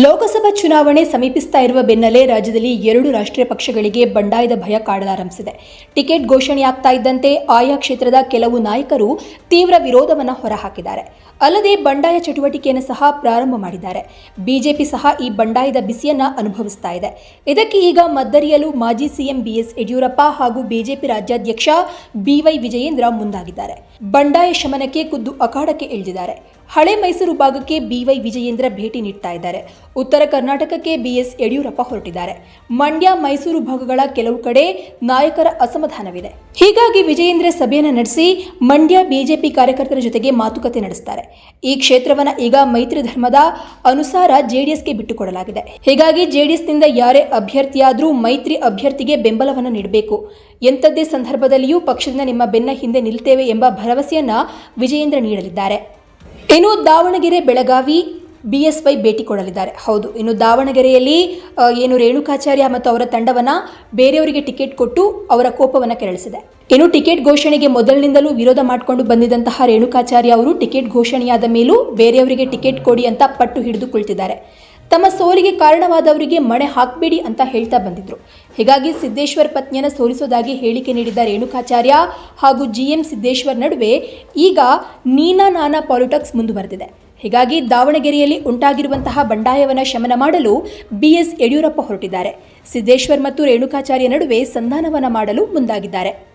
ಲೋಕಸಭಾ ಚುನಾವಣೆ ಸಮೀಪಿಸ್ತಾ ಇರುವ ಬೆನ್ನಲ್ಲೇ ರಾಜ್ಯದಲ್ಲಿ ಎರಡು ರಾಷ್ಟ್ರೀಯ ಪಕ್ಷಗಳಿಗೆ ಬಂಡಾಯದ ಭಯ ಕಾಡಲಾರಂಭಿಸಿದೆ. ಟಿಕೆಟ್ ಘೋಷಣೆಯಾಗ್ತಾ ಇದ್ದಂತೆ ಆಯಾ ಕ್ಷೇತ್ರದ ಕೆಲವು ನಾಯಕರು ತೀವ್ರ ವಿರೋಧವನ್ನು ಹೊರಹಾಕಿದ್ದಾರೆ. ಅಲ್ಲದೆ ಬಂಡಾಯ ಚಟುವಟಿಕೆಯನ್ನು ಸಹ ಪ್ರಾರಂಭ ಮಾಡಿದ್ದಾರೆ. ಬಿಜೆಪಿ ಸಹ ಈ ಬಂಡಾಯದ ಬಿಸಿಯನ್ನ ಅನುಭವಿಸ್ತಾ ಇದೆ. ಇದಕ್ಕೆ ಈಗ ಮದ್ದರಿಯಲು ಮಾಜಿ ಸಿಎಂ ಬಿಎಸ್ ಯಡಿಯೂರಪ್ಪ ಹಾಗೂ ಬಿಜೆಪಿ ರಾಜ್ಯಾಧ್ಯಕ್ಷ ಬಿವೈ ವಿಜಯೇಂದ್ರ ಮುಂದಾಗಿದ್ದಾರೆ. ಬಂಡಾಯ ಶಮನಕ್ಕೆ ಖುದ್ದು ಅಖಾಡಕ್ಕೆ ಇಳಿದಿದ್ದಾರೆ. ಹಳೆ ಮೈಸೂರು ಭಾಗಕ್ಕೆ ಬಿವೈ ವಿಜಯೇಂದ್ರ ಭೇಟಿ ನೀಡ್ತಾ ಇದ್ದಾರೆ. ಉತ್ತರ ಕರ್ನಾಟಕಕ್ಕೆ ಬಿಎಸ್ ಯಡಿಯೂರಪ್ಪ ಹೊರಟಿದ್ದಾರೆ. ಮಂಡ್ಯ, ಮೈಸೂರು ಭಾಗಗಳ ಕೆಲವು ಕಡೆ ನಾಯಕರ ಅಸಮಾಧಾನವಿದೆ. ಹೀಗಾಗಿ ವಿಜಯೇಂದ್ರ ಸಭೆಯನ್ನು ನಡೆಸಿ ಮಂಡ್ಯ ಬಿಜೆಪಿ ಕಾರ್ಯಕರ್ತರ ಜೊತೆಗೆ ಮಾತುಕತೆ ನಡೆಸ್ತಾರೆ. ಈ ಕ್ಷೇತ್ರವನ್ನ ಈಗ ಮೈತ್ರಿ ಧರ್ಮದ ಅನುಸಾರ ಜೆಡಿಎಸ್ಗೆ ಬಿಟ್ಟುಕೊಡಲಾಗಿದೆ. ಹೀಗಾಗಿ ಜೆಡಿಎಸ್ನಿಂದ ಯಾರೇ ಅಭ್ಯರ್ಥಿಯಾದರೂ ಮೈತ್ರಿ ಅಭ್ಯರ್ಥಿಗೆ ಬೆಂಬಲವನ್ನು ನೀಡಬೇಕು. ಎಂಥದ್ದೇ ಸಂದರ್ಭದಲ್ಲಿಯೂ ಪಕ್ಷದಿಂದ ನಿಮ್ಮ ಬೆನ್ನ ಹಿಂದೆ ನಿಲ್ತೇವೆ ಎಂಬ ಭರವಸೆಯನ್ನ ವಿಜಯೇಂದ್ರ ನೀಡಲಿದ್ದಾರೆ. ಇನ್ನು ದಾವಣಗೆರೆ, ಬೆಳಗಾವಿ ಬಿಎಸ್ವೈ ಭೇಟಿ ಕೊಡಲಿದ್ದಾರೆ. ಹೌದು, ಇನ್ನು ದಾವಣಗೆರೆಯಲ್ಲಿ ಏನು ರೇಣುಕಾಚಾರ್ಯ ಮತ್ತು ಅವರ ತಂಡವನ್ನ ಬೇರೆಯವರಿಗೆ ಟಿಕೆಟ್ ಕೊಟ್ಟು ಅವರ ಕೋಪವನ್ನು ಕೆರಳಿಸಿದೆ. ಇನ್ನು ಟಿಕೆಟ್ ಘೋಷಣೆಗೆ ಮೊದಲಿನಿಂದಲೂ ವಿರೋಧ ಮಾಡಿಕೊಂಡು ಬಂದಿದ್ದಂತಹ ರೇಣುಕಾಚಾರ್ಯ ಅವರು ಟಿಕೆಟ್ ಘೋಷಣೆಯಾದ ಮೇಲೂ ಬೇರೆಯವರಿಗೆ ಟಿಕೆಟ್ ಕೊಡಿ ಅಂತ ಪಟ್ಟು ಹಿಡಿದು ಕುಳಿತಿದ್ದಾರೆ. ತಮ್ಮ ಸೋಲಿಗೆ ಕಾರಣವಾದವರಿಗೆ ಮಣೆ ಹಾಕಬೇಡಿ ಅಂತ ಹೇಳ್ತಾ ಬಂದಿದ್ರು. ಹೀಗಾಗಿ ಸಿದ್ದೇಶ್ವರ್ ಪತ್ನಿಯನ್ನು ಸೋಲಿಸೋದಾಗಿ ಹೇಳಿಕೆ ನೀಡಿದ್ದ ರೇಣುಕಾಚಾರ್ಯ ಹಾಗೂ ಜಿ ಎಂ ಸಿದ್ದೇಶ್ವರ್ ನಡುವೆ ಈಗ ನೀನಾ ನಾನಾ ಪಾಲಿಟಿಕ್ಸ್ ಮುಂದುವರೆದಿದೆ. ಹೀಗಾಗಿ ದಾವಣಗೆರೆಯಲ್ಲಿ ಉಂಟಾಗಿರುವಂತಹ ಬಂಡಾಯವನ್ನು ಶಮನ ಮಾಡಲು ಬಿಎಸ್ ಯಡಿಯೂರಪ್ಪ ಹೊರಟಿದ್ದಾರೆ. ಸಿದ್ದೇಶ್ವರ್ ಮತ್ತು ರೇಣುಕಾಚಾರ್ಯ ನಡುವೆ ಸಂಧಾನವನ್ನ ಮಾಡಲು ಮುಂದಾಗಿದ್ದಾರೆ.